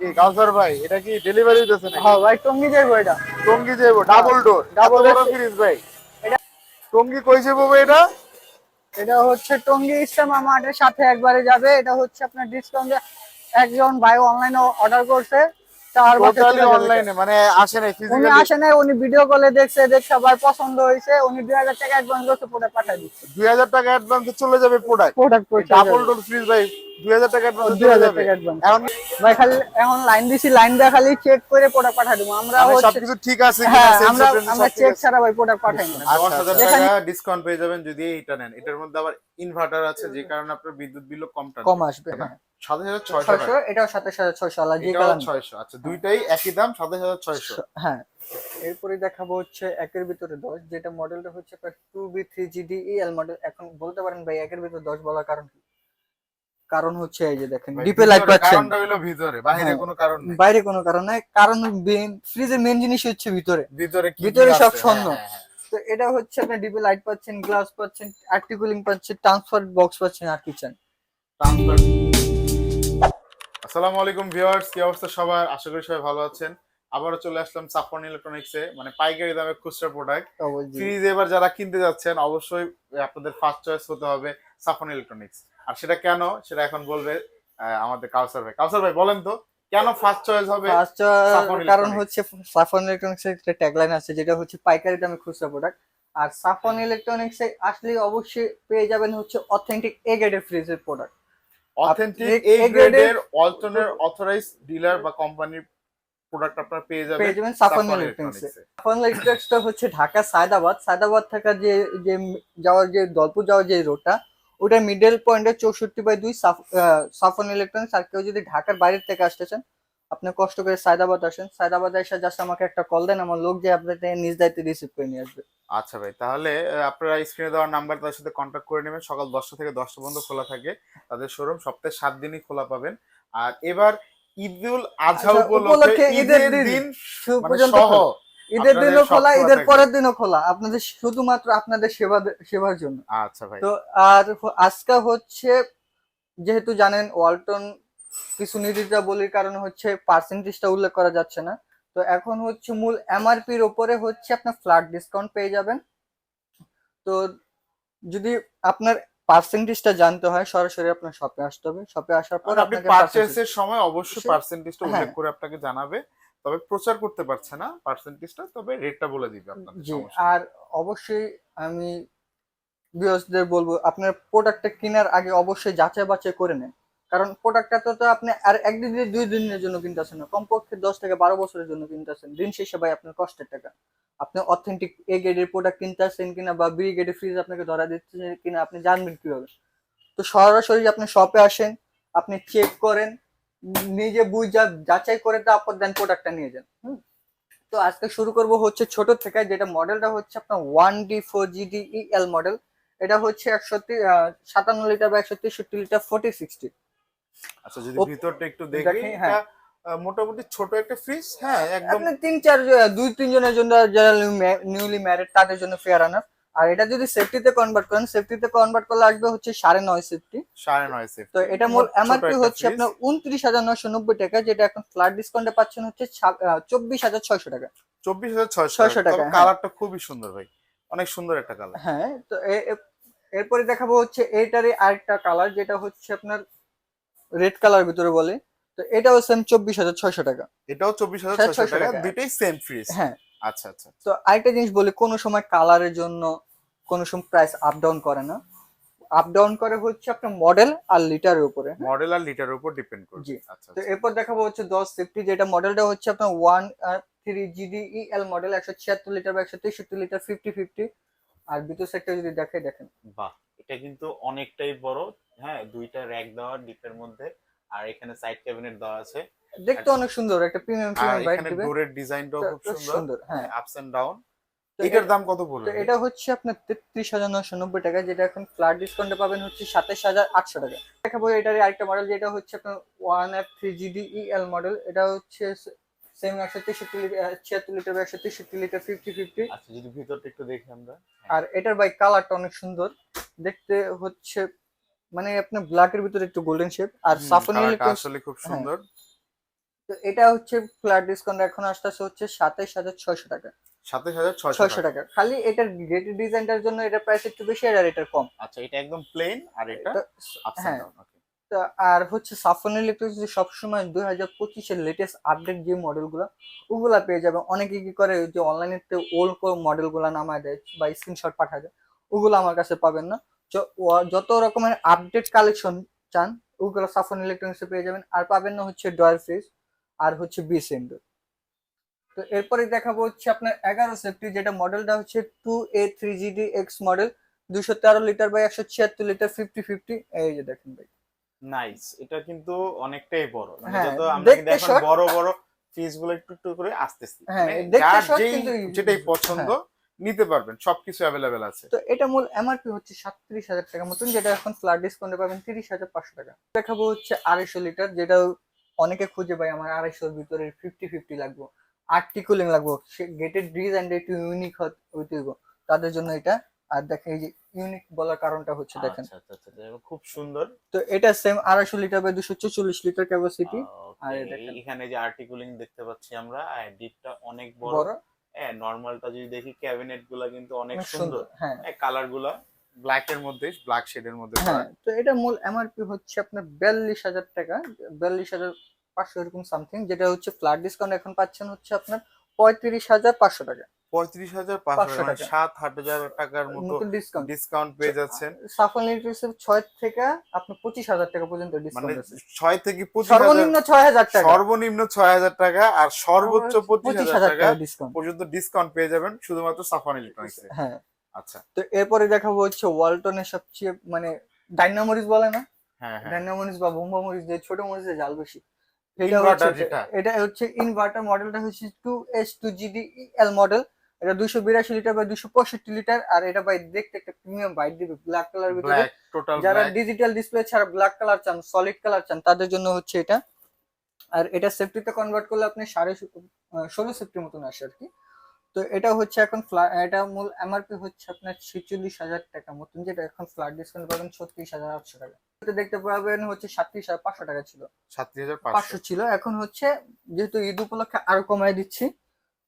কি কাউসার ভাই? এটা কি ডেলিভারি দিতেছেন হ্যাঁ ভাই টঙ্গি যাইবো এটা। টঙ্গি যাইবো double door double door fridge ভাই। এটা- টঙ্গি কই যাব ভাই এটা? এটা হচ্ছে টঙ্গি ইস্টামা মার্টের সাথে একবারে যাবে। এটা হচ্ছে আপনার ডিসকাউন্টে একজন ভাই অনলাইনে অর্ডার করছে। অনলাইনে মানে আসে নাই উনি আসে নাই উনি ভিডিও কলে দেখছে দেখছে ভাই পছন্দ হয়েছে উনি দুই হাজার টাকা অ্যাডভান্স করছে প্রোডাক্ট পাঠিয়ে দিচ্ছে। টাকা অ্যাডভান্সে চলে যাবে product product double door fridge ভাই দুই হাজার টাকা অ্যাডভান্সে চলে যাবে। এখন ভাই খালি এখন লাইন দিছি লাইন খালি চেক করে প্রোডাক্ট পাঠিয়ে দেবো। আমরা সবকিছু ঠিক আছে হ্যাঁ কিনা আমরা আমরা চেক ছাড়া ভাই প্রোডাক্ট পাঠাই না। আচ্ছা, আচ্ছা। টাকা ডিসকাউন্ট পেয়ে যাবেন যদি এটা নেন। এটার মধ্যে আবার ইনভার্টার আছে যে কারণে আপনার বিদ্যুৎ বিল কম কম আসবে হাজার ছয়শো ছয়শো এটাও সাতাশ হাজার ছয়শো আলাদা যে কালার ছয়শো। আচ্ছা দুইটাই একই দাম সাতাশ হাজার ছয়শো। হ্যাঁ। এরপরে দেখাবো হচ্ছে একের ভিতরে দশ যেটা মডেলটা হচ্ছে আপনার two B three GD L model এখন বলতে পারেন ভাই একের ভিতরে দশ বলার কারণ কি? কারণ হচ্ছে এই যে দেখেন ডিপে লাইট পাচ্ছেন। কারণটা হলো ভিতরে বাইরে হ্যাঁ। কোনো কারণ নেই। বাইরে কোনো কারণ নাই কারণ ফ্রিজের মেন জিনিস হচ্ছে ভিতরে। ভিতরে কি ভিতরে সব? স্বর্ণ। হ্যাঁ, হ্যাঁ। তো এটা হচ্ছে আপনার ডিপে লাইট পাচ্ছেন গ্লাস পাচ্ছেন আর্টিকুলিং পাচ্ছেন ট্রান্সফার বক্স পাচ্ছেন আর কিচেন ট্রান্সফার আসসালামু আলাইকুম ভিউয়ার্স কি অবস্থা সবার? আশা করি সবাই ভালো আছেন। আবারও চলে আসলাম সাফন ইলেকট্রনিক্সে মানে পাইকারি দামে খুচরা প্রোডাক্ট ফ্রিজ এবার যারা কিনতে যাচ্ছেন অবশ্যই আপনাদের ফার্স্ট চয়েস হতে হবে সাফন ইলেকট্রনিক্স আর সেটা কেন? সেটা এখন বলবে আমাদের কাউসার ভাই। কাউসার ভাই বলেন তো কেন ফার্স্ট চয়েস হবে ফার্স্ট কারণ হচ্ছে সাফন ইলেকট্রনিক্স এর একটা ট্যাগলাইন আছে যেটা হচ্ছে পাইকারি দামে খুচরা প্রোডাক্ট আর সাফন ইলেকট্রনিক্স এ আসলে অবশ্যই পেয়ে যাবেন হচ্ছে অথেন্টিক এ গ্রেডের ফ্রিজের প্রোডাক্ট অথেন্টিক এ গ্রেডের অল্টারনেট অথরাইজ ডিলার বা কোম্পানির প্রোডাক্ট আপনারা পেয়ে যাবেন পেয়ে যাবেন সাফন ইলেকট্রনিক্সে ইলেকট্রনিক্স সাফন ইলেকট্রনিক্সটা হচ্ছে ঢাকা সায়দাবাদ। সায়দাবাদ থাকা যে যে যাওয়ার যে দলপুর যাওয়ার যে রোডটা ওটা মিডল পয়েন্টে চৌষট্টি বাই দুই সাফন ইলেকট্রনিক্স আর কেউ যদি ঢাকার বাইরের থেকে আসতেছেন আপনি কষ্ট করে সায়দাবাদ আসেন সায়দাবাদ এসে জাস্ট আমাকে একটা কল দেন আমার লোক যে আপনাদের নিজ দায়িত্বে রিসিভ করে নিয়ে আসবে। আচ্ছা ভাই তাহলে আপনারা স্ক্রিনে দেওয়ার নাম্বার তাদের সাথে কন্ট্যাক্ট করে নেবেন। সকাল দশটা থেকে দশটা পর্যন্ত খোলা থাকে তাদের শোরুম সপ্তাহে সাত দিনই খোলা পাবেন। আর এবার ঈদুল আজহা আচ্ছা, উপলক্ষে ঈদের দিন মানে পর্যন্ত সহ ঈদের দিনও খোলা ঈদের পরের দিনও খোলা। আপনাদের শুধুমাত্র আপনাদের সেবা সেবার জন্য। আচ্ছা ভাই। তো আর আজকে হচ্ছে যেহেতু জানেন ওয়ালটন কিছু নির্দিষ্টাবলীর কারণে হচ্ছে পার্সেন্টেজটা উল্লেখ করা যাচ্ছে না। তো এখন হচ্ছে মূল এমআরপির ওপরে হচ্ছে আপনার ফ্ল্যাট ডিসকাউন্ট পেয়ে যাবেন। তো যদি আপনার পার্সেন্টেজটা জানতে হয় সরাসরি আপনার শপে আসতে হবে। শপে আসার পর আপনি পারচেসের সময় অবশ্যই পার্সেন্টেজটা উল্লেখ হ্যাঁ। করে আপনাকে জানাবে। তবে প্রচার করতে পারছে না পার্সেন্টেজটা তবে রেটটা বলে দিবে আপনাদের আর অবশ্যই আমি ভিউয়ার্সদের বলব আপনার প্রোডাক্টটা কেনার আগে অবশ্যই যাচাই বাছাই করে নেন। কারণ প্রোডাক্টটা তো আপনি আর একদিন দুই দিনের জন্য কিনতেছেন না। কমপক্ষে দশ থেকে বারো বছরের জন্য কিনতেছেন দিন শেষে ভাই আপনার কষ্টের টাকা। আপনি অথেন্টিক এ গ্রেডের প্রোডাক্ট কিনতেছেন কিনা বা বি গ্রেডের ফ্রিজ আপনাকে ধরা দিচ্ছে কিনা আপনি জানবেন কীভাবে। তো সরাসরি আপনি শপে আসেন, আপনি চেক করেন, নিজে বুঝা যাচাই করে তারপর দেন প্রোডাক্টটা নিয়ে যান। হুম? তো আজকে শুরু করব হচ্ছে ছোট থেকে, যেটা মডেলটা হচ্ছে আপনার one D four GD L model এটা হচ্ছে একশো সাতান্ন লিটার বা একশো তেষট্টি লিটার ফোর্টি সিক্সটি আচ্ছা যদি ভিতরটা একটু দেখি হ্যাঁ। মোটামুটি ছোট একটা ফ্রিজ হ্যাঁ একদম তিন চার দুই তিনজনের জন্য যারা নিউলি ম্যারিড তাদের জন্য ফেয়ার আনার আর এটা যদি সেফটিতে কনভার্ট করেন সেফটিতে কনভার্ট করলে আসবে হচ্ছে সাড়ে নয় সেফটি সাড়ে নয় সেফ তো এটা মূল ছোট এমআরপি হচ্ছে আপনার উনত্রিশ হাজার নয়শো নব্বই টাকা যেটা এখন ফ্ল্যাট ডিসকাউন্টে পাচ্ছেন হচ্ছে চব্বিশ হাজার ছয়শো টাকা। চব্বিশ হাজার ছয়শো টাকা, হ্যাঁ। কালারটা খুবই সুন্দর ভাই। অনেক সুন্দর একটা কালার হ্যাঁ তো এরপরে দেখাবো হচ্ছে এইটারই আরেকটা কালার যেটা হচ্ছে আপনার রেড কালার ভিতরে বলে তো এটাও সেম চব্বিশ হাজার ছয়শো টাকা। এটাও চব্বিশ হাজার হ্যাঁ, ছয়শো টাকা। টাকা। দুইটাই সেম ফ্রিজ হ্যাঁ। আচ্ছা আচ্ছা তো আরেকটা জিনিস বলি কোনো সময় কালারের জন্য কোনো সময় প্রাইস আপ ডাউন করে না। আপ ডাউন করে হচ্ছে আপনার মডেল আর লিটারের উপরে হ্যাঁ? মডেল আর লিটারের উপর ডিপেন্ড করছে। জি। আচ্ছা তো আচ্ছা। এরপর দেখাবো হচ্ছে দশ সেফটি যেটা মডেলটা হচ্ছে আপনার one three GD L model একশো ছিয়াত্তর লিটার বা একশো তেষট্টি লিটার ফিফটি ফিফটি আর ভিতর সেক্টর যদি দেখে দেখেন। বাহ। এটা কিন্তু অনেকটাই বড়। হ্যাঁ দুইটা র্যাক দেওয়া ডিপের মধ্যে আর এখানে সাইড ক্যাবিনেট দেওয়া আছে। দেখতে অনেক সুন্দর একটা প্রিমিয়াম প্রিমিয়াম বাইক এখানে দিবে। ডোরের ডিজাইনটাও খুব সুন্দর। হ্যাঁ। আপস এন্ড ডাউন এটার দাম কত পড়বে? এটা হচ্ছে আপনার তেত্রিশ হাজার নশো নব্বই টাকা যেটা এখন ফ্ল্যাট ডিসকাউন্টে পাবেন হচ্ছে সাতাশ হাজার আটশো টাকা। দেখাবো এটার আরেকটা মডেল যেটা হচ্ছে আপনার one F three GD L model এটা হচ্ছে সেম একশো তেষট্টি লিটার ছিয়াত্তর লিটার বা একশো তেষট্টি লিটার ফিফটি ফিফটি আচ্ছা যদি ভিতরটা একটু দেখি আমরা। আর এটার বাইক কালারটা অনেক সুন্দর। দেখতে হচ্ছে মানে আপনার ব্ল্যাকের ভিতরে একটু গোল্ডেন শেপ আর হুম, সাফনি কালারটা আসলে খুব হ্যাঁ। সুন্দর। তো এটা হচ্ছে ফ্ল্যাট ডিসকাউন্ট এখন আসতেছে হচ্ছে সাতাইশ হাজার ছয়শো টাকা। সাতাশ হাজার ছয়শো টাকা। খালি এটার গেটের ডিজাইনটার জন্য এটা প্রাইস একটু বেশি আর এটার কম। আচ্ছা এটা একদম প্লেন আর এটা হ্যাঁ। আর হচ্ছে সাফন ইলেকট্রিক সবসময় দুই হাজার পঁচিশের লেটেস্ট আপডেট যে মডেলগুলো ওগুলা পেয়ে যাবে। অনেকে কি করে যে অনলাইনে ওল্ড মডেলগুলো নামায় দেয় বা স্ক্রিনশট পাঠায় দেয়, ওগুলো আমার কাছে পাবেন না। যত রকমের আপডেট কালেকশন চান, ওগুলো সাফন ইলেকট্রনিক্সে পেয়ে যাবেন। আর পাবেন না হচ্ছে ডয়াল ফ্রিজ আর হচ্ছে বিস ইন্ডোর তো এরপরে দেখাবো হচ্ছে আপনার এগারো সেফটি যেটা মডেলটা হচ্ছে two A three GD X model দুশো তেরো লিটার বাই একশো ছিয়াত্তর লিটার ফিফটি ফিফটি এই যে দেখেন ভাই। নাইস এটা কিন্তু অনেকটাই বড়। মানে হ্যাঁ, যত আমরা কিন্তু এখন বড় বড় ফিসগুলো একটু একটু করে আসতেছি। হ্যাঁ, মানে যেটাই পছন্দ নিতে পারবেন। সবকিছু অ্যাভেলেবেল আছে। তো এটা মূল এমআরপি হচ্ছে সাতত্রিশ হাজার টাকা মতন যেটা এখন ফ্ল্যাট ডিসকাউন্টে পাবেন তিরিশ হাজার পাঁচশো টাকা। দেখাবো হচ্ছে আড়াইশো লিটার যেটা অনেকে খুঁজে পায় আমার আড়াইশোর ভিতরে ফিফটি ফিফটি লাগবো। আটটি কুলিং লাগবো গেটের ডিজাইনটা একটু ইউনিক হইতে হইব। তাদের জন্য এটা আর দেখেন এই যে ইউনিক বলার কারণটা হচ্ছে দেখেন। আচ্ছা আচ্ছা আচ্ছা খুব সুন্দর। তো এটা সেম আড়াইশো লিটার বা দুশো চল্লিশ লিটার ক্যাপাসিটি আর। এখানে যে আর্টিকুলিং দেখতে পাচ্ছি আমরা ডিপটা অনেক বড়। হ্যাঁ নর্মালটা যদি দেখি ক্যাবিনেটগুলা কিন্তু অনেক সুন্দর। হ্যাঁ। কালারগুলা ব্ল্যাক এর মধ্যে ব্ল্যাক শেডের মধ্যে হ্যাঁ তো এটা মূল এমআরপি হচ্ছে আপনার বিয়াল্লিশ হাজার টাকা বিয়াল্লিশ হাজার পাঁচশো এরকম সামথিং যেটা হচ্ছে ফ্ল্যাট ডিসকাউন্ট এখন পাচ্ছেন হচ্ছে আপনার পঁয়ত্রিশ হাজার পাঁচশো টাকা। পঁয়ত্রিশ হাজার পাঁচশো মানে টাকা। সাত আট হাজার টাকার মতো ডিসকাউন্ট ডিসকাউন্ট পেয়ে যাচ্ছেন। সাফল ইলেকট্রিক্সের ছয় থেকে আপনার পঁচিশ হাজার টাকা পর্যন্ত মানে ডিসকাউন্ট ছয় থেকে পঁচিশ সর্বনিম্ন ছয় হাজার টাকা। সর্বনিম্ন ছয় হাজার টাকা আর সর্বোচ্চ পঁচিশ হাজার টাকা পর্যন্ত ডিসকাউন্ট পেয়ে যাবেন শুধুমাত্র সাফান ইলেকট্রনিক্স হ্যাঁ। আচ্ছা। তো এরপরে দেখাবো হচ্ছে ওয়ালটনের সবচেয়ে মানে ডাইনামোরিস বলে না? হ্যাঁ হ্যাঁ। বা বোম্বা মরিচ যে ছোট মরিচের জাল বেশি। এটা হচ্ছে ইনভার্টার মডেলটা হচ্ছে two S two GD L model এটা দুশো বিরাশি লিটার বা দুশো পঁয়ষট্টি লিটার আর এটা ভাই দেখতে একটা প্রিমিয়াম বাইট দিবে ব্ল্যাক কালার ভিতরে। যারা ডিজিটাল ডিসপ্লে ছাড়া ব্ল্যাক কালার চান সলিড কালার চান তাদের জন্য হচ্ছে এটা। আর এটা সেফটিতে কনভার্ট করলে আপনি সাড়ে ষোলো সেফটির মতন আসে আর কি। তো এটা হচ্ছে এখন এটা মূল এমআরপি হচ্ছে আপনার ছেচল্লিশ হাজার টাকা মতন যেটা এখন ফ্ল্যাট ডিসকাউন্ট পাবেন ছত্রিশ হাজার আটশো টাকা। দেখতে পাবেন হচ্ছে সাতত্রিশ হাজার পাঁচশো টাকা ছিল। সাতত্রিশ হাজার পাঁচশো। পাঁচশো ছিল এখন হচ্ছে যেহেতু ঈদ উপলক্ষে আরও কমায় দিচ্ছি।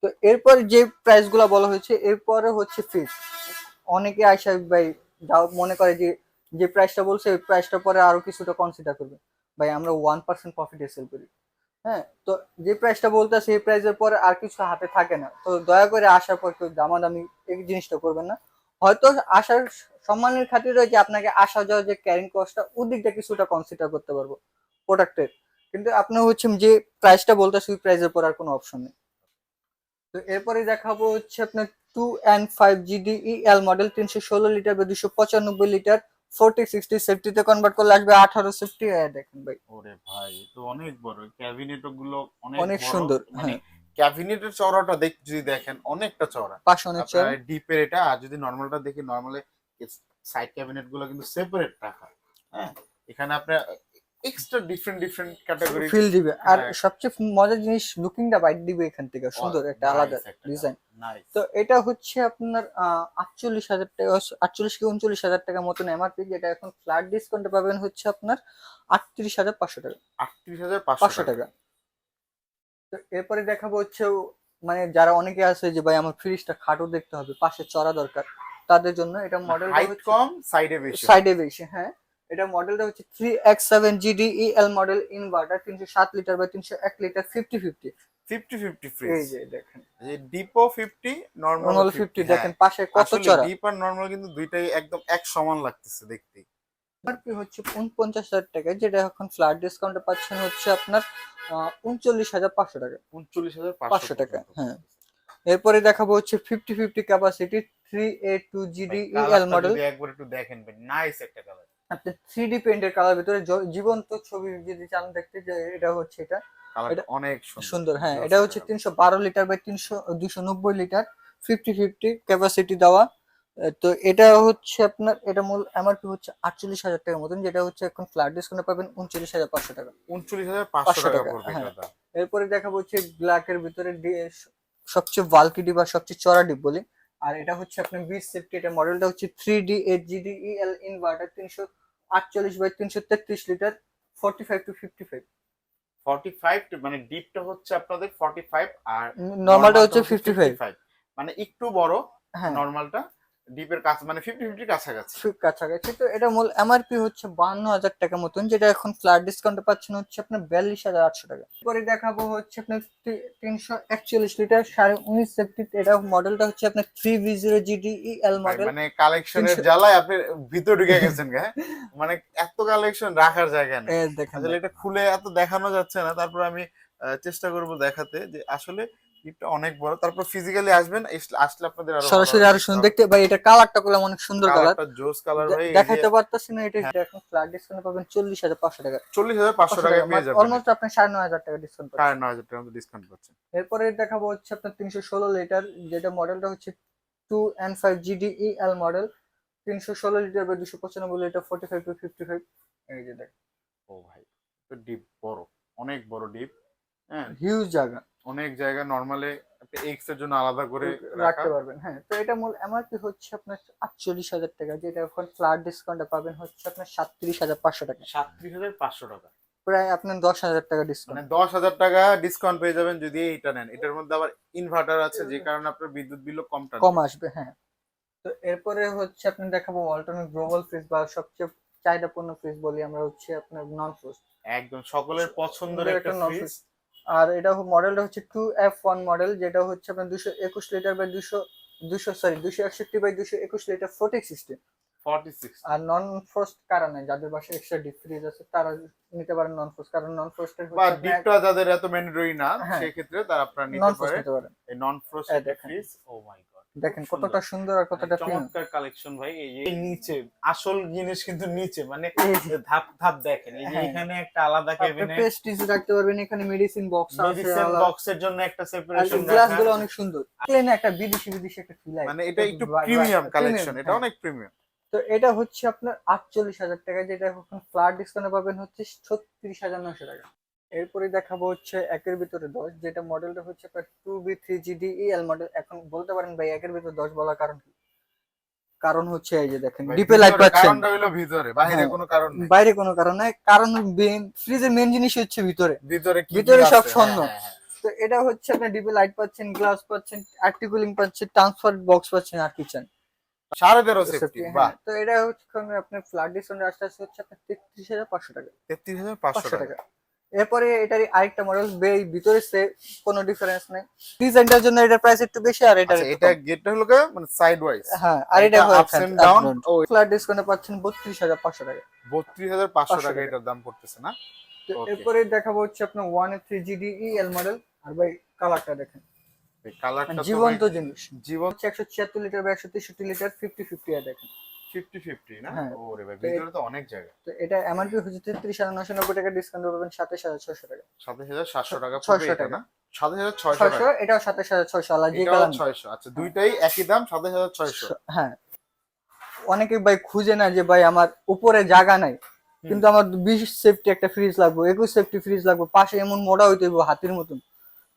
তো এরপর যে প্রাইসগুলা বলা হয়েছে, এরপরে হচ্ছে ফিক্স অনেকে আইসা ভাই মনে করে যে যে প্রাইসটা বলছে, ওই প্রাইসটা পরে আরও কিছুটা কনসিডার করবে। ভাই, আমরা ওয়ান পার্সেন্ট প্রফিট সেল করি। হ্যাঁ তো যে প্রাইসটা বলতে সেই প্রাইসের পরে আর কিছু হাতে থাকে না। তো দয়া করে আসার পর কেউ দামাদামি এই জিনিসটা করবেন না। হয়তো আসার সম্মানের খাতিরে যে আপনাকে আসা যাওয়া যে ক্যারিং কস্টটা ওদিকটা কিছুটা কনসিডার করতে পারব প্রোডাক্টের কিন্তু আপনি হচ্ছে যে প্রাইসটা বলতেছে ওই প্রাইসের পর আর কোনো অপশন নেই। তো এরপরে দেখাবো হচ্ছে আপনার two and five G D L model তিনশো ষোলো লিটার বা দুশো পঁচানব্বই লিটার ফোরটি সিক্সটি সেফটিতে কনভার্ট করলে আসবে আঠারো সেফটি দেখেন ভাই। ওরে ভাই তো অনেক বড়। ক্যাবিনেটগুলো অনেক সুন্দর মানে হ্যাঁ। ক্যাবিনেটের চওড়াটা দেখ যদি দেখেন অনেকটা চওড়া। পাঁচশো অনেক আপনার ডিপের এটা আর যদি নর্মালটা দেখি নর্মালি সাইড ক্যাবিনেটগুলো কিন্তু সেপারেট রাখা। হ্যাঁ? এখানে আপনার extra different different category fill দিবে। আর। সবচেয়ে মজার জিনিস লুকিংটা বাইট দিবে এখান থেকে। সুন্দর একটা আলাদা ডিজাইন তো এটা হচ্ছে আপনার আটচল্লিশ হাজার টাকা আটচল্লিশ কি উনচল্লিশ হাজার টাকা মতন এমআরপি যেটা এখন ফ্ল্যাট ডিসকাউন্টে পাবেন হচ্ছে আপনার আটত্রিশ হাজার পাঁচশো টাকা। আটত্রিশ হাজার পাঁচশো টাকা। তো এরপরে দেখাবো হচ্ছে মানে যারা অনেকে আছে যে ভাই আমার ফ্রিজটা খাটো দেখতে হবে পাশে চড়া দরকার। তাদের জন্য এটা মডেল কম সাইডে বেশি। সাইডে বেশি হ্যাঁ। এটা মডেলটা হচ্ছে three X seven G D L model inverter তিনশো সাত লিটার বা তিনশো এক litre fifty fifty fifty fifty এই ফ্রিজ যে দেখেন ডিপো ফিফটি নর্মাল ফিফটি দেখেন পাশে কত চড়া। ডিপ আর নর্মাল কিন্তু দুইটাই একদম এক সমান লাগতেছে দেখতে। এমআরপি হচ্ছে উনপঞ্চাশ হাজার টাকা যেটা এখন ফ্ল্যাট ডিসকাউন্টে পাচ্ছেন হচ্ছে আপনার উনচল্লিশ হাজার পাঁচশো টাকা। উনচল্লিশ হাজার পাঁচশো টাকা। হ্যাঁ। এরপরে দেখাবো হচ্ছে fifty fifty capacity three A two G D L model একবার একটু দেখেন নাইস একটা কালার আপনি থ্রি ডি পেন্টের কালার ভিতরে জীবন্ত ছবি যদি চান দেখতে যে এটা হচ্ছে এটা। এটা- অনেক সুন্দর। হ্যাঁ এটা হচ্ছে তিনশো বারো লিটার বাই তিনশো দুশো নব্বই লিটার ফিফটি ফিফটি ক্যাপাসিটি দেওয়া। তো এটা হচ্ছে আপনার এটা মূল এমআরপি হচ্ছে আটচল্লিশ হাজার টাকার মতন যেটা হচ্ছে এখন ফ্ল্যাট ডিসকাউন্টে পাবেন উনচল্লিশ হাজার পাঁচশো টাকা। উনচল্লিশ হাজার পাঁচশো টাকা হ্যাঁ। এরপরে দেখাবো হচ্ছে ব্ল্যাকের ভিতরে সবচেয়ে বাল্কি ডিপ আর সবচেয়ে চড়া ডিপ বলি। আর এটা হচ্ছে আপনার বিশ সেফটি এটা মডেলটা হচ্ছে three D eight G D L inverter তিনশো আটচল্লিশ বাই তিনশো তেত্রিশ litre forty five two fifty five forty five মানে ডিপটা হচ্ছে আপনাদের ফর্টি ফাইভ আর নর্মালটা হচ্ছে ফিফটি ফাইভ 55 মানে একটু বড় হ্যাঁ। নর্মালটা ডিপের কাছে মানে ফিফটি ফিফটি কাছাকাছি কাছাকাছি। তো এটা মূল এমআরপি হচ্ছে বান্ন হাজার টাকা মতন যেটা এখন ফ্ল্যাট ডিসকাউন্টে পাচ্ছেন হচ্ছে আপনার বিয়াল্লিশ হাজার আটশো টাকা। পরে দেখাবো হচ্ছে আপনার তিনশো একচল্লিশ লিটার সাড়ে উনিশ সেফটি এটা মডেলটা হচ্ছে আপনার three V zero G D L model মানে কালেকশনের জ্বালায় আপনি ভিতর ঢুকে গেছেন হ্যাঁ? মানে এত কালেকশন রাখার জায়গা নেই। দেখেন। এটা খুলে এত দেখানো যাচ্ছে না। তারপর আমি চেষ্টা করব দেখাতে যে আসলে ডিপটা অনেক বড়। তারপর ফিজিক্যালি আসবেন আসলে আপনাদের আরও সরাসরি আরও সুন্দর দেখতে ভাই এটা কালারটা করলাম অনেক সুন্দর কালার জোস কালার ভাই হ্যাঁ। দেখাতে পারতেছি না এটা এটা এখন ফ্ল্যাট ডিসকাউন্ট পাবেন চল্লিশ হাজার পাঁচশো টাকা। চল্লিশ হাজার পাঁচশো টাকায় পেয়ে যাবেন। অলমোস্ট নয় হাজার টাকা ডিসকাউন্ট নয় হাজার টাকা ডিসকাউন্ট পাচ্ছেন। এরপরে দেখাবো হচ্ছে আপনার তিনশো ষোলো লিটার যেটা মডেলটা হচ্ছে two and five G D L model তিনশো ষোলো লিটার বা দুশো পঁচানব্বই litre forty five two fifty five এই যে দেখ। ও ভাই তো ডিপ বড় অনেক বড় ডিপ হ্যাঁ। হিউজ জায়গা। অনেক জায়গা নর্মালে এক্সের জন্য আলাদা করে রাখতে পারবেন হ্যাঁ। তো এটা মূল এমআরপি হচ্ছে আপনার আটচল্লিশ হাজার টাকা যেটা এখন ফ্ল্যাট ডিসকাউন্টে পাবেন হচ্ছে আপনার সাতত্রিশ হাজার পাঁচশো টাকা। সাতত্রিশ হাজার পাঁচশো টাকা। প্রায় আপনার দশ হাজার টাকা ডিসকাউন্ট মানে দশ হাজার টাকা ডিসকাউন্ট পেয়ে যাবেন যদি এইটা নেন। এটার মধ্যে আবার ইনভার্টার আছে যে কারণে আপনার বিদ্যুৎ বিলও কম কম আসবে হ্যাঁ। তো এরপরে হচ্ছে আপনি দেখাবো অল্টারনেট গ্লোবাল ফ্রিজ বা সবচেয়ে চাহিদাপূর্ণ ফ্রিজ বলি আমরা হচ্ছে আপনার নন ফ্রোস্ট একদম সকলের পছন্দের একটা একটা ফ্রিজ আর এটা মডেলটা হচ্ছে টু এফ ওয়ান মডেল যেটা হচ্ছে আপনার দুশো একুশ লিটার বাই দুশো দুশো সরি দুশো একষট্টি বাই দুশো একুশ লিটার ফোটিক সিস্টেম ফর্টি সিক্স আর নন ফ্রোস্ট কারা নাই যাদের বাসায় এক্সট্রা ডিপ ফ্রিজ আছে তারা নিতে পারেন নন ফ্রোস্ট কারণ নন ফ্রোস্টের বা ডিপটা যাদের এত ম্যান্ডেটরি না হ্যাঁ। সেই ক্ষেত্রে তারা আপনারা নন নিতে পারেন এই non frost fridge oh my god দেখেন কতটা সুন্দর। আর কতটা প্রিমিয়াম চমৎকার কালেকশন ভাই এই যে নিচে আসল জিনিস কিন্তু নিচে মানে ধাপ ধাপ দেখেন এই যে হ্যাঁ। এখানে একটা আলাদা কেবিনে পেস্টিজ রাখতে পারবেন এখানে মেডিসিন বক্স আছে মেডিসিন বক্সের জন্য একটা সেপারেশন গ্লাসগুলো অনেক সুন্দর। প্লেনে একটা বিদেশি বিদেশি একটা ফিল মানে এটা একটু প্রিমিয়াম কালেকশন এটা অনেক প্রিমিয়াম তো এটা হচ্ছে আপনার আটচল্লিশ হাজার টাকা যেটা এখন ফ্ল্যাট ডিসকাউন্টে পাবেন হচ্ছে ছত্রিশ হাজার নশো টাকা। এরপরে দেখাবো হচ্ছে একের ভিতরে দশ যেটা মডেলটা হচ্ছে আপনার two B three G D L model এখন বলতে পারেন ভাই একের ভিতরে দশ বলার কারণ কি? কারণ হচ্ছে এই যে দেখেন ডিপে লাইট পাচ্ছেন। ভিতরে বাইরে হ্যাঁ। কোনো কারণ নেই। বাইরে কোনো কারণ নাই কারণ ফ্রিজের মেন জিনিস হচ্ছে ভিতরে। ভিতরে ভিতরে সব হ্যাঁ। তো এটা হচ্ছে আপনার ডিপে লাইট পাচ্ছেন গ্লাস পাচ্ছেন আর্টিকুলিং পাচ্ছেন ট্রান্সফার বক্স পাচ্ছেন আর কিচেন সাড়ে তেরো সেফটি তো এটা হচ্ছে আপনার ফ্ল্যাট ডিসকাউন্ট আসতে হচ্ছে আপনার তেত্রিশ হাজার পাঁচশো টাকা। তেত্রিশ হাজার পাঁচশো টাকা। এরপরে এটার আরেকটা মডেল বে ভিতরে সে কোনো ডিফারেন্স নেই। ডিজাইনটার জন্য এটার প্রাইস একটু বেশি আর এটার আচ্ছা, এটা গেটটা হলো মানে সাইড ওয়াইজ হ্যাঁ আর এটা আপস এন্ড ডাউন ও ফ্ল্যাট ডিসকাউন্টে পাচ্ছেন বত্রিশ হাজার পাঁচশো টাকা। বত্রিশ হাজার পাঁচশো টাকা টাকা। এটার দাম পড়তেছে না? তো এরপরে দেখাবো হচ্ছে আপনার one three G D L model আর ভাই কালারটা দেখেন। এই কালারটা জীবন্ত জিনিস। জীবন হচ্ছে একশো ছিয়াত্তর লিটার বা একশো তেষট্টি লিটার ফিফটি ফিফটি আর দেখেন। ফিফটি ফিফটি না? হ্যাঁ। ওরে ভাই ভিতরে তো অনেক জায়গা। তো এটা এমআরপি হচ্ছে তেত্রিশ হাজার নশো নব্বই টাকা ডিসকাউন্ট পাবেন সাতাশ হাজার ছশো টাকা। সাতাশ হাজার সাতশো টাকা 600 টাকা। না? সাতাশ হাজার ছয়শো ছয়শো এটাও সাতাশ হাজার ছয়শো আলাদা যে কালার ছয়শো। আচ্ছা দুইটাই একই দাম সাতাশ হাজার ছয়শো? হ্যাঁ। অনেকে ভাই খুঁজে না যে ভাই আমার উপরে জায়গা নাই। কিন্তু আমার বিশ সেফটি একটা ফ্রিজ লাগবে একুশ সেফটি ফ্রিজ লাগবে পাশে এমন মোড়া হইতে হাতির মতন।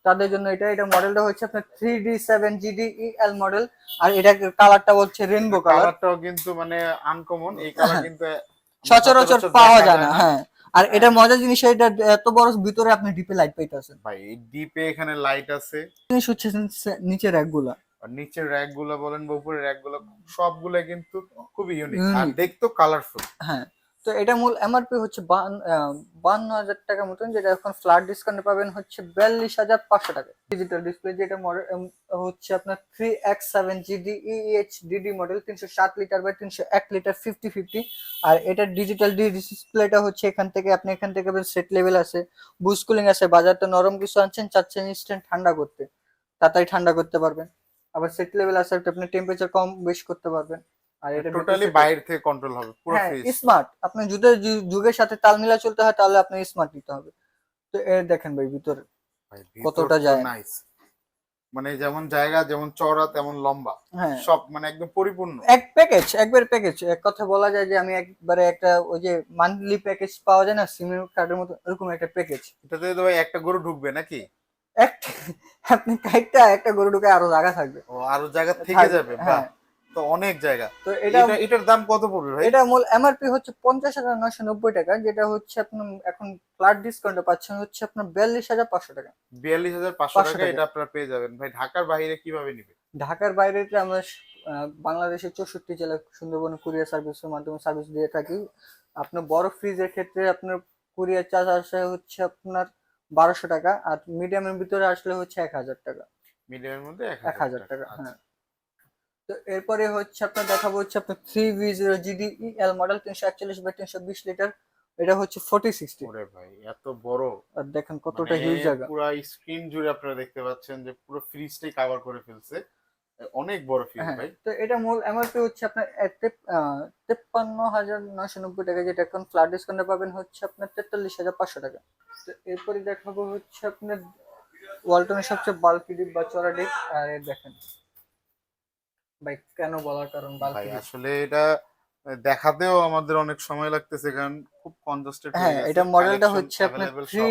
তাদের জন্য এটা এটা মডেলটা হচ্ছে আপনার three D seven G D L model আর এটা কালারটা বলছে রেনবো কালার কালারটাও কিন্তু মানে আনকমন এই কালার হ্যাঁ। কিন্তু সচরাচর পাওয়া যায় না হ্যাঁ। আর এটা মজার জিনিস এটা এত বড় ভিতরে আপনি ডিপে লাইট পাইতেছেন। ভাই এই ডিপে এখানে লাইট আছে। জিনিস হচ্ছে নিচের র্যাকগুলা আর নিচের র্যাকগুলো বলেন বা উপরের র্যাকগুলো সবগুলো কিন্তু খুবই ইউনিক আর দেখতো কালারফুল হ্যাঁ। তো এটা মূল এমআরপি হচ্ছে বান্ন হাজার টাকা মতন, যেটা এখন ফ্ল্যাট ডিসকাউন্টে পাবেন হচ্ছে বিয়াল্লিশ হাজার পাঁচশো টাকা। ডিজিটাল ডিসপ্লে যেটা মডেল হচ্ছে আপনার three X seven G D E H D D model তিনশো সাত লিটার বা তিনশো এক লিটার ফিফটি ফিফটি আর এটা ডিজিটাল ডিসপ্লেটা হচ্ছে এখান থেকে, আপনি এখান থেকে সেট লেভেল আছে বুস কুলিং আছে, বাজারটা নরম কিছু আনছেন, চাচ্ছেন ইনস্ট্যান্ট ঠান্ডা করতে। তাড়াতাড়ি ঠান্ডা করতে পারবেন। আবার সেট লেভেল আছে, আপনি টেম্পারেচার কম বেশি করতে পারবেন। আর এটা টোটালি বাইরে থেকে কন্ট্রোল হবে পুরো হ্যাঁ ফ্রিজ স্মার্ট আপনার যুগের যুগের সাথে তাল মিলা চলতে হয় তাহলে আপনার স্মার্ট নিতে হবে। তো এ দেখেন ভাই ভিতরে কতটা যায়। নাইস মানে যেমন জায়গা যেমন চওড়া তেমন লম্বা। হ্যাঁ। সব মানে একদম পরিপূর্ণ। এক প্যাকেজ একবার প্যাকেজ এক কথা বলা যায় যে আমি একবারে একটা ওই যে মান্থলি প্যাকেজ পাওয়া যায় না সিমের কার্ডের মতো এরকম একটা প্যাকেজ এটাতে তো ভাই একটা গরু ঢুকবে নাকি? একটা আপনি কাইটটা একটা গরু ঢুকে আরও জায়গা থাকবে। ও আরও জায়গা থেকে যাবে বাহ। হ্যাঁ তো অনেক জায়গা। তো এটা এটা এটার দাম কত পড়বে ভাই? এটা মূল এমআরপি হচ্ছে পঞ্চাশ হাজার নয়শো নব্বই টাকা যেটা হচ্ছে আপনার এখন ফ্ল্যাট ডিসকাউন্টে পাচ্ছেন হচ্ছে আপনার বিয়াল্লিশ হাজার পাঁচশো টাকা। বিয়াল্লিশ হাজার পাঁচশো টাকা। এটা আপনারা পেয়ে যাবেন। ভাই ঢাকার বাইরে কীভাবে নিবে ঢাকার বাইরে আমরা বাংলাদেশের চৌষট্টি জেলা সুন্দরবন কুরিয়ার সার্ভিসের মাধ্যমে সার্ভিস দিয়ে থাকি আপনার বড় ফ্রিজের ক্ষেত্রে আপনার কুরিয়ার চার্জ আসে হচ্ছে আপনার বারোশো টাকা আর মিডিয়ামের ভিতরে আসলে হচ্ছে এক হাজার টাকা। মিডিয়ামের মধ্যে এক হাজার টাকা আচ্ছা। হ্যাঁ। তো এরপরে হচ্ছে আপনার দেখাবো হচ্ছে আপনার three V zero G D L model তিনশো একচল্লিশ বাই তিনশো বিশ লিটার এটা হচ্ছে ফোর্টি সিক্সটি ওরে ভাই এত বড়। আর দেখেন কতটা মানে হিউজ জায়গা। পুরো স্ক্রিন জুড়ে আপনারা দেখতে পাচ্ছেন যে পুরো ফ্রিজটাই কভার করে ফেলছে। অনেক বড় ফ্রিজ হ্যাঁ ভাই। তো এটা মূল এমআরপি হচ্ছে আপনার তেপ্পান্ন হাজার নয়শো নব্বই টাকা যেটা এখন ফ্ল্যাট ডিসকাউন্টে পাবেন হচ্ছে আপনার তেতাল্লিশ হাজার পাঁচশো টাকা। তো এরপরে দেখাবো হচ্ছে আপনার ওয়ালটনের সবচেয়ে বাল্কি ডিপ বা চড়া ডিপ আর দেখেন। ভাই কেন বলার কারণ? ভাই আসলে এটা দেখাতেও আমাদের অনেক সময় লাগতেছে কারণ খুব কনজাস্টেড হ্যাঁ এটা মডেলটা হচ্ছে আপনার থ্রি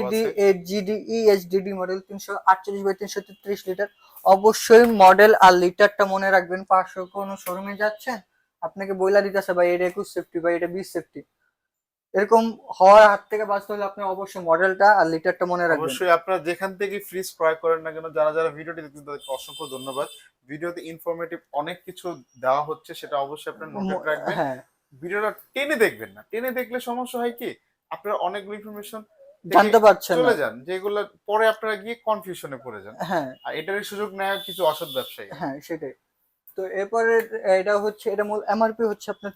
ডি EHDD মডেল তিনশো আটচল্লিশ বাই তিনশো তেত্রিশ লিটার অবশ্যই মডেল আর লিটারটা মনে রাখবেন পাঁচশো কোনো শোরুমে যাচ্ছেন আপনাকে বইলা দিতেছে ভাই এটা একুশ সেফটি বা এটা বিশ সেফটি এরকম হওয়ার হাত থেকে বাঁচতে হলে আপনি অবশ্যই মডেলটা আর লিটারটা মনে রাখবেন। অবশ্যই আপনারা যেখান থেকে ফ্রিজ ক্রয় করেন না কেন যারা যারা ভিডিওটি দেখছেন তাদেরকে অসংখ্য ধন্যবাদ। ভিডিওতে ইনফরমেটিভ অনেক কিছু দেওয়া হচ্ছে সেটা অবশ্যই আপনারা নোট রাখবেন। হ্যাঁ। ভিডিওটা টেনে দেখবেন না। টেনে দেখলে সমস্যা হয় কি আপনারা অনেকগুলো ইনফরমেশন জানতে পারছেন চলে যান যেগুলো পরে আপনারা গিয়ে কনফিউশনে পড়ে যান। হ্যাঁ। আর এটারই সুযোগ নেয় কিছু অসৎ ব্যবসায়ী। হ্যাঁ সেটাই। তো এরপরে এটা হচ্ছে এটা মূল এমআরপি হচ্ছে আপনার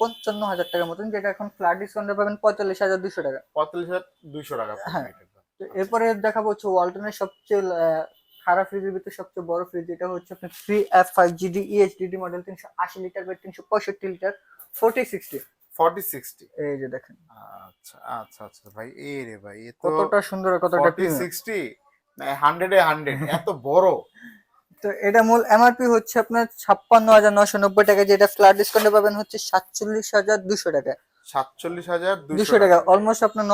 পঞ্চান্ন হাজার টাকার মতন যেটা এখন ফ্ল্যাট ডিসকাউন্টে পাবেন পঁয়তাল্লিশ হাজার দুশো টাকা। পঁয়তাল্লিশ হাজার দুইশো টাকা। হ্যাঁ। এরপরে দেখাবো হচ্ছে ওয়ালটনের সবচেয়ে খারাপ ফ্রিজের ভিতরে সবচেয়ে বড় ফ্রিজ এটা হচ্ছে আপনার three F five G D E H D D model তিনশো আশি লিটার বা তিনশো পঁয়ষট্টি লিটার ফোর্টি সিক্সটি 40 60 এই যে দেখেন। আচ্ছা আচ্ছা আচ্ছা ভাই এ রে ভাই কতটা সুন্দর কতটা 40 premium। 60 না 100 এ 100 এত বড়। তো এটা মূল এমআরপি হচ্ছে আপনার ছাপ্পান্ন হাজার নশো নব্বই টাকা যেটা ফ্ল্যাট ডিসকাউন্টে পাবেন হচ্ছে সাতচল্লিশ হাজার দুশো টাকা। 47200 দুশো টাকা অলমোস্ট আপনার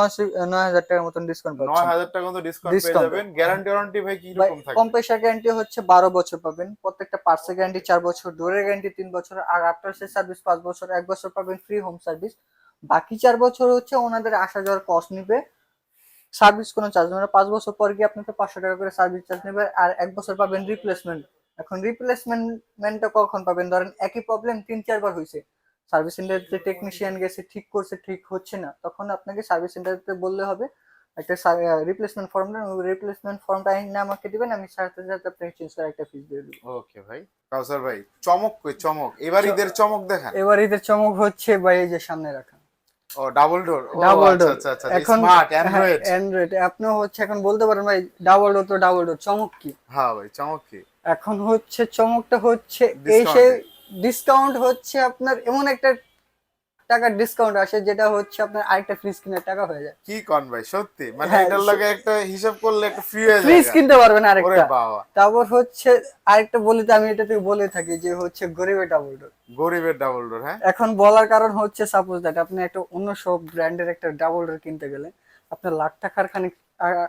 নয় হাজার টাকার মতন ডিসকাউন্ট পাচ্ছেন। 9000 টাকা মতো ডিসকাউন্ট পেয়ে। যাবেন। গ্যারান্টি ওয়ারেন্টি ভাই কি রকম থাকে? কম্প্রেসার গ্যারান্টি হচ্ছে বারো বছর পাবেন। প্রত্যেকটা পার্টসের গ্যারান্টি চার বছর ডোরের গ্যারান্টি তিন বছর আর আফটার সেল সার্ভিস পাঁচ বছর এক বছর পাবেন ফ্রি হোম সার্ভিস বাকি চার বছর হচ্ছে ওনাদের আসা যাওয়ার কস্ট নিবে। সার্ভিস কোনো চার্জ নেবে পাঁচ বছর পর গিয়ে আপনাকে পাঁচশো টাকা করে সার্ভিস চার্জ নেবে আর এক বছর পাবেন রিপ্লেসমেন্ট এখন রিপ্লেসমেন্টটা কখন পাবেন? ধরেন একই প্রবলেম তিন চারবার হয়েছে সার্ভিস সেন্টারে টেকনিশিয়ান গেছে ঠিক করছে ঠিক হচ্ছে না তখন আপনাকে সার্ভিস সেন্টারতে বললে হবে একটা রিপ্লেসমেন্ট ফর্ম রিপ্লেসমেন্ট ফর্মটা এনে আমাকে দিবেন আমি সাথে সাথে আপনাকে চেঞ্জ করে একটা ফিস দিয়ে দেবো। ওকে ভাই। কাউসার ভাই চমক কই চমক। এবার ঈদের চমক দেখান। এবার ঈদের চমক হচ্ছে ভাই এই যে সামনে রাখা। ও ডাবল ডোর ডাবল ডোর আচ্ছা আচ্ছা এখন স্মার্ট অ্যান্ড্রয়েড অ্যান্ড্রয়েড আপনি হচ্ছে এখন বলতে পারেন ভাই ডাবল ডোর তো ডাবল ডোর চমক কি? হ্যাঁ ভাই চমক কি? এখন হচ্ছে চমকটা হচ্ছে এই সে ডিসকাউন্ট হচ্ছে আপনার এমন একটা টাকার ডিসকাউন্ট আসে যেটা হচ্ছে আপনার আরেকটা ফ্রিজ কেনার টাকা হয়ে যায়। কি কন ভাই সত্যি? মানে হ্যাঁ, এটার লগে একটা হিসাব করলে একটা ফ্রি হয়ে ফ্রিজ যায় কিনতে পারবেন আরেকটা। তারপর হচ্ছে আরেকটা বলি তো আমি এটা থেকে বলে থাকি যে হচ্ছে গরিবের ডাবল ডোর গরিবের ডাবল ডোর হ্যাঁ? এখন বলার কারণ হচ্ছে সাপোজ দ্যাট আপনি একটা অন্য সব ব্র্যান্ডের একটা ডাবল ডোর কিনতে গেলে আপনার লাখ টাকার খানিক আহ,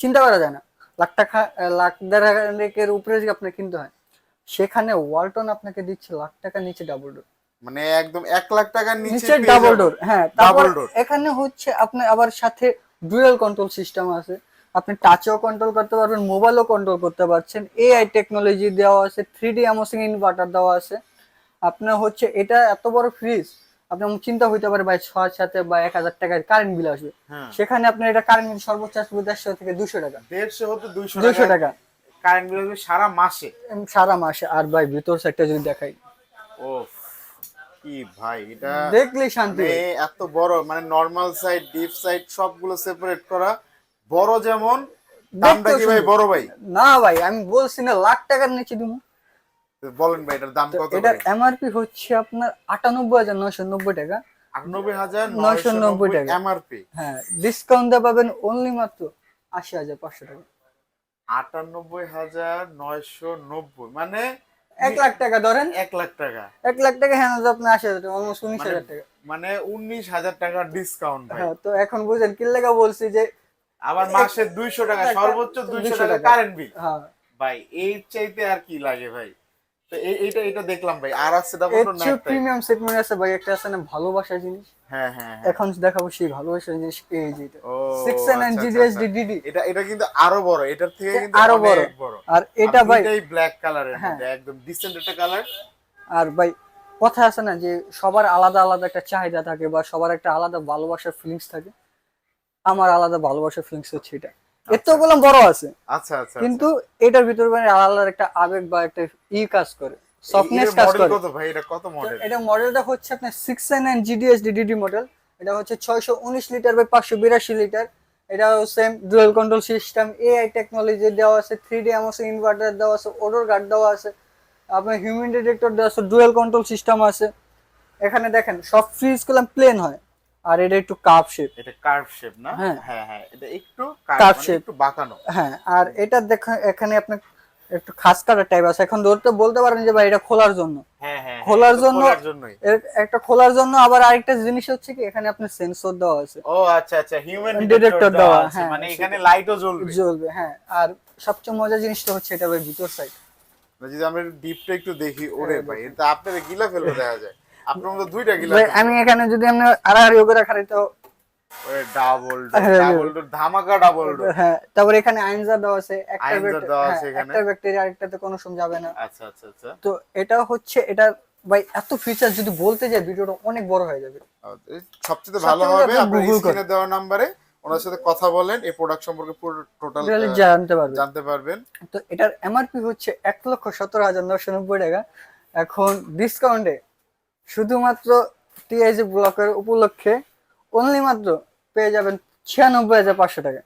চিন্তা করা যায় না। লাখ টাকা লাখ দেড়েকের উপরে আপনার কিনতে হয় সেখানে ওয়ালটন আপনাকে দিচ্ছে লাখ টাকা নিচে ডাবল ডোর মানে একদম এক লাখ টাকার নিচে ডাবল ডোর হ্যাঁ Double door। এখানে হচ্ছে আপনার আবার সাথে ডুয়াল কন্ট্রোল সিস্টেম আছে। আপনি টাচও কন্ট্রোল করতে পারবেন মোবাইলও কন্ট্রোল করতে পারছেন। এআই টেকনোলজি দেওয়া আছে থ্রি ডি অ্যামোসিং ইনভার্টার দেওয়া আছে। আপনার হচ্ছে এটা এত বড় ফ্রিজ আপনার চিন্তা হইতে পারে ভাই ছয় সাথে বা এক হাজার টাকার কারেন্ট বিল আসবে। হ্যাঁ। সেখানে আপনার এটা কারেন্ট বিল সর্বোচ্চ আসবে দেড়শো থেকে দুশো টাকা। দেড়শো হতে দুইশো দুশো টাকা টাকা। কারেন্ট বিল আসবে সারা মাসে। সারা মাসে। আর ভাই ভিতর সাইডটা যদি দেখাই। ও কি ভাই এটা দেখলেই শান্তি মানে এত বড় মানে নরমাল সাইড ডিপ সাইড সবগুলো সেপারেট করা। বড় যেমন দামটা কি ভাই বড় ভাই? না ভাই আমি বলছি না লাখ টাকার নিচে দিব। বলেন ভাই এটার দাম কত এটার এমআরপি হচ্ছে আপনার আটানব্বই হাজার নয়শো নব্বই টাকা। আটানব্বই হাজার নয়শো নয়শো নব্বই নব্বই টাকা। এমআরপি হ্যাঁ ডিসকাউন্ট দিয়ে পাবেন অনলি মাত্র আশি হাজার পাঁচশো টাকা। আটানব্বই হাজার নয়শো নব্বই মানে এক লাখ টাকা ধরেন। এক লাখ টাকা। এক লাখ টাকা হ্যাঁ আপনি আশি হাজার টাকা অলমোস্ট উনিশ হাজার টাকা। মানে উনিশ হাজার টাকার ডিসকাউন্ট হ্যাঁ তো এখন বুঝেন কি লেগা বলছি যে আবার মাসে দুইশো টাকা সর্বোচ্চ দুইশো টাকা টাকা। কারেন্ট বিল হ্যাঁ। ভাই এর চাইতে আর কি লাগে ভাই? তো এইটা এটা দেখলাম ভাই। আর আছে ডাবল এর ডোর না চেয়ে একটাই? প্রিমিয়াম সেগমেন্ট আছে ভাই একটা আছে না ভালোবাসার জিনিস। হ্যাঁ হ্যাঁ হ্যাঁ। এখন দেখাবো সেই ভালোবাসার জিনিস এই যে ও, six N G D S D D D এটা এটা কিন্তু আরও বড় এটার থেকে কিন্তু আরও বড়। আর এটা ভাই এটাই ব্ল্যাক কালারের। মধ্যে একদম ডিসেন্ট একটা কালার আর ভাই কথা আছে না যে সবার আলাদা আলাদা একটা চাহিদা থাকে বা সবার একটা আলাদা ভালোবাসার ফিলিংস থাকে। আমার আলাদা ভালোবাসার ফিলিংস হচ্ছে এটা। এর বললাম বড় আছে। আচ্ছা আচ্ছা কিন্তু এটার ভিতরে মানে আলাদা একটা আবেগ বা একটা ই কাজ করে সফটনেস কাজ করে। কত ভাই? এটা কত মডেল এটা মডেলটা হচ্ছে আপনার six nine G D S D D model এটা হচ্ছে ছয়শো উনিশ লিটার বাই পাঁচশো বিরাশি লিটার এটাও same dual control system AI technology দেওয়া আছে থ্রি ডি ইনভার্টার দেওয়া আছে ওডোর গার্ড দেওয়া আছে। আপনার হিউম্যান ডিটেক্টর দেওয়া আছে ডুয়েল কন্ট্রোল সিস্টেম আছে। এখানে দেখেন সব ফ্রিজগুলো প্লেন হয়। আর এটা একটু কাপ শেপ এটা কার্ভ শেপ না? হ্যাঁ। হ্যাঁ হ্যাঁ এটা একটু কার্ভ shape। একটু বাঁকানো। হ্যাঁ আর এটা দেখেন এখানে আপনার একটু খাস কাটা টাইপ আছে। এখন ধরতে বলতে পারেন যে ভাই এটা খোলার জন্য। হ্যাঁ হ্যাঁ খোলার জন্য- একটা খোলার জন্য আবার আরেকটা জিনিস হচ্ছে কি এখানে আপনার সেন্সর দেওয়া আছে। ও আচ্ছা আচ্ছা হিউম্যান ডিটেক্টর দেওয়া, আছে মানে এখানে লাইটও জ্বলবে। জ্বলবে হ্যাঁ। আর সবচেয়ে মজার জিনিসটা হচ্ছে এটা ভাই ভিতর সাইড যদি আমরা ডিপটা একটু দেখি ওরে ভাই এটা আপনার গিলা ফেলবে দেখা যায়। আপনার দুইটা আমি এখানে যদি আড়াআড়ি করে তো ডাবল হ্যাঁ, ডাবল ধামাকা ডাবল হ্যাঁ তারপর এখানে আইনজার দেওয়া আছে একটা ব্যাকটেরিয়া আরেকটাতে কোনো সময় যাবে না। আচ্ছা আচ্ছা আচ্ছা। তো এটা হচ্ছে এটা ভাই এত ফিচার যদি বলতে যাই ভিডিওটা অনেক বড় হয়ে যাবে। সবচেয়ে ভালো ভালো হবে আপনি স্ক্রিনে দেওয়া নাম্বারে ওনার সাথে কথা বলেন এই প্রোডাক্ট সম্পর্কে পুরো টোটাল জানতে পারবে জানতে পারবেন। তো এটার এমআরপি হচ্ছে এক লক্ষ সতেরো হাজার নশো নব্বই টাকা। এখন ডিসকাউন্টে শুধুমাত্র টিআইজি ব্লকের উপলক্ষে অনলি মাত্র পেয়ে যাবেন ছিয়ানব্বই হাজার পাঁচশো টাকা।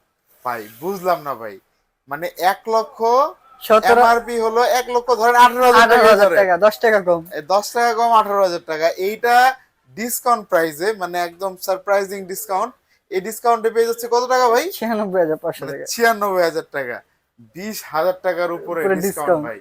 ভাই বুঝলাম না ভাই। মানে এক লক্ষ সতেরো এমআরপি হলো এক লক্ষ ধরেন আঠারো হাজার টাকা হাজার ধরে। টাকা দশ টাকা কম। দশ টাকা কম আঠারো হাজার টাকা। এইটা ডিসকাউন্ট প্রাইসে মানে একদম সারপ্রাইজিং ডিসকাউন্ট এই ডিসকাউন্টে পেয়ে যাচ্ছে কত টাকা ভাই? ছিয়ানব্বই হাজার পাঁচশো মানে টাকা। ছিয়ানব্বই হাজার টাকা। বিশ হাজার টাকার উপরে ডিসকাউন্ট ভাই।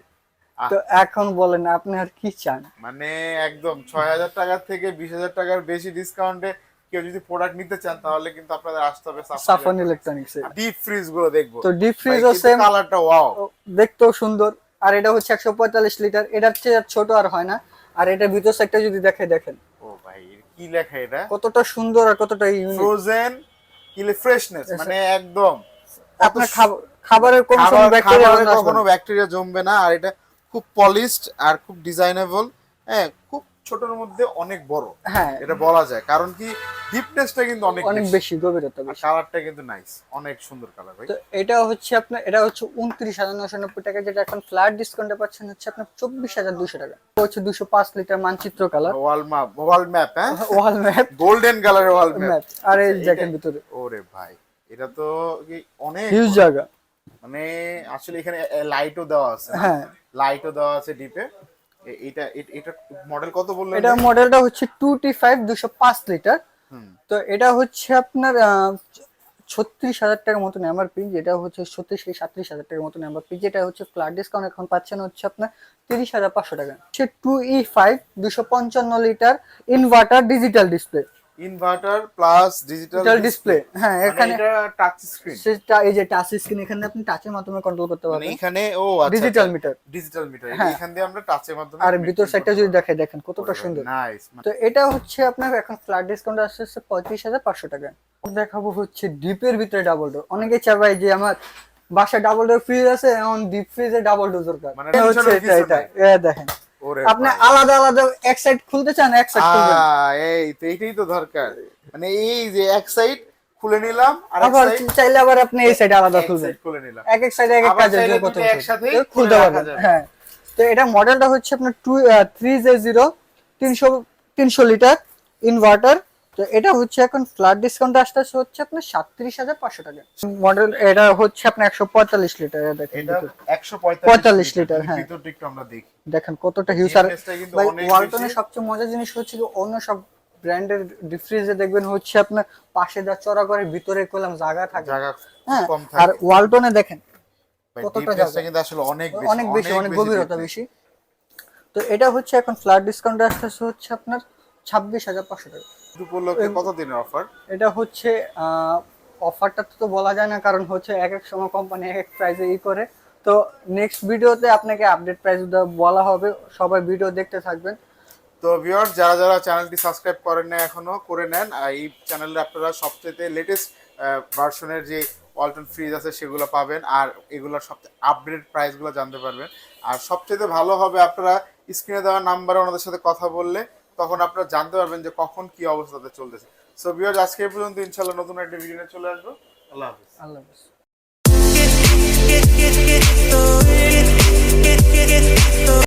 তো এখন বলেন আপনি আর কি চান? মানে একদম ছয় হাজার টাকার থেকে বিশ হাজার টাকার বেশি ডিসকাউন্টে কেউ যদি প্রোডাক্ট নিতে চান তাহলে কিন্তু আপনাদের আসতে হবে সাফন ইলেকট্রনিক্স ডিপ ফ্রিজগুলো দেখব। তো ডিপ ফ্রিজও সেম কালারটা ওয়াও দেখতেও সুন্দর। আর এটা হচ্ছে একশো পঁয়তাল্লিশ লিটার এটার চেয়ে ছোট আর হয় না। আর এটা ভিতর সাইডটা যদি দেখে দেখেন। ও ভাই কি লেখা এটা? কতটা সুন্দর আর কতটা ইউনিক ফ্রোজেন কিলে ফ্রেশনেস মানে একদম। আপনার খাবারের কোনো ব্যাকটেরিয়া কখনো ব্যাকটেরিয়া জমবে না। আর এটা খুব পলিশড আর খুব ডিজাইনেবল হ্যাঁ খুব ছোটর মধ্যে অনেক বড় হ্যাঁ। এটা বলা যায়। কারণ কি ডিপনেসটা কিন্তু অনেক অনেক বেশি। গভীরতা বেশি। কালারটা কিন্তু নাইস অনেক সুন্দর কালার ভাই। তো এটা হচ্ছে আপনার এটা হচ্ছে উনত্রিশ হাজার নশো নব্বই টাকা যেটা এখন ফ্ল্যাট ডিসকাউন্টে পাচ্ছেন হচ্ছে আপনার চব্বিশ হাজার দুশো টাকা। এটা হচ্ছে দুশো পাঁচ লিটার মানচিত্র colour wall map wall map হ্যাঁ? ওয়াল ম্যাপ গোল্ডেন কালারের ওয়াল ম্যাপ আর এই জ্যাকের ভিতরে। ওরে ভাই এটা তো কি অনেক হিউজ জায়গা। মানে আসলে এখানে লাইটও দেওয়া আছে হ্যাঁ। লাইটও দেওয়া আছে ডিপে এটা এটা মডেল কত বললেন? এটা মডেলটা হচ্ছে টু টি ফাইভ দুশো পাঁচ লিটার তো এটা হচ্ছে আপনার ছত্রিশ হাজার টাকার মতন এমআরপি যেটা হচ্ছে ছত্রিশ থেকে সাত্রিশ হাজার টাকার মতন এমআরপি যেটা হচ্ছে ফ্ল্যাট ডিসকাউন্ট এখন পাচ্ছেন হচ্ছে আপনার তিরিশ হাজার পাঁচশো টাকা। হচ্ছে টু ই ফাইভ দুশো পঞ্চান্ন litre inverter digital display inverter plus digital display হ্যাঁ এখানে এখানে টাচ স্ক্রিন সেটা এই যে টাচ স্ক্রিন এখানে আপনি টাচের মাধ্যমে কন্ট্রোল করতে মানে পারবেন। এখানে ও আচ্ছা ডিজিটাল মিটার ডিজিটাল মিটার হ্যাঁ। এখান দিয়ে আমরা টাচের মাধ্যমে আর ভিতর সাইডটা যদি দেখে দেখেন কতটা সুন্দর। নাইস তো এটা হচ্ছে আপনার এখন ফ্ল্যাট ডিসকাউন্ট আসছে পঁয়ত্রিশ হাজার পাঁচশো টাকা। দেখাবো হচ্ছে ডিপের ভিতরে ডাবল ডোর অনেকে চাবাই যে আমার বাসায় ডাবল ডোর ফ্রিজ আছে এখন ডিপ ফ্রিজে ডাবল ডোর দরকার। মানে হচ্ছে এটা এটা। দেখেন। ওরে আপনি আলাদা আলাদা এক সাইড খুলতে চান এক সাইড খুলবেন। এই তো এটাই তো দরকার। মানে এই যে এক সাইড খুলে নিলাম আর আবার চাইলে আবার আপনি এই সাইড আলাদা খুলবেন। খুলে নিলাম। এক এক সাইডে এক এক জন্য কত দুটো খুলতে খুলে পারবেন। হ্যাঁ। তো এটা মডেলটা হচ্ছে আপনার টু থ্রি জে জিরো তিনশো তিনশো লিটার ইনভার্টার তো এটা হচ্ছে এখন ফ্ল্যাট ডিসকাউন্ট আসতে হচ্ছে আপনার সাতত্রিশ হাজার পাঁচশো টাকা। মডেল এটা হচ্ছে আপনার একশো পঁয়তাল্লিশ লিটার দেখেন। একশো 45 লিটার, হ্যাঁ। ভিতরটা একটু আমরা দেখি। দেখেন কতটা হিউজ আর ওয়ালটনের সবচেয়ে মজার জিনিস হচ্ছে অন্য সব ব্র্যান্ডের ডিফ্রিজে দেখবেন হচ্ছে আপনার পাশে যা চড়া করে ভিতরে করলাম জায়গা থাকে। জায়গা হ্যাঁ আর ওয়ালটনে দেখেন কতটা জায়গা? কিন্তু আসলে অনেক বেশি অনেক বেশি অনেক গভীরতা বেশি। তো এটা হচ্ছে এখন ফ্ল্যাট ডিসকাউন্ট আসতেছে হচ্ছে আপনার ছাব্বিশ হাজার পাঁচশো টাকা। উপলক্ষে কত দিনের অফার? এটা হচ্ছে অফারটা তো বলা যায় না কারণ হচ্ছে এক এক সময় কোম্পানি এক এক প্রাইসে ই করে। তো নেক্সট ভিডিওতে আপনাকে আপডেট প্রাইস বলা হবে সবাই ভিডিও দেখতে থাকবেন। তো ভিউয়ার যারা যারা চ্যানেলটি সাবস্ক্রাইব করেন না এখনও করে নেন। আর এই চ্যানেলে আপনারা সবচেয়ে লেটেস্ট ভার্সনের যে ওয়ালটন ফ্রিজ আছে সেগুলো পাবেন। আর এগুলোর সবচেয়ে আপডেট প্রাইসগুলো জানতে পারবেন। আর সবচেয়ে ভালো হবে আপনারা স্ক্রিনে দেওয়া নাম্বারে ওনাদের সাথে কথা বললে তখন আপনারা জানতে পারবেন যে কখন কি অবস্থাতে চলতেছে। সো বিয়ার আজকে এই পর্যন্ত ইনশাল্লাহ নতুন একটা ভিডিও নিয়ে চলে আসব। আল্লাহ হাফিজ। আল্লাহ হাফেজ।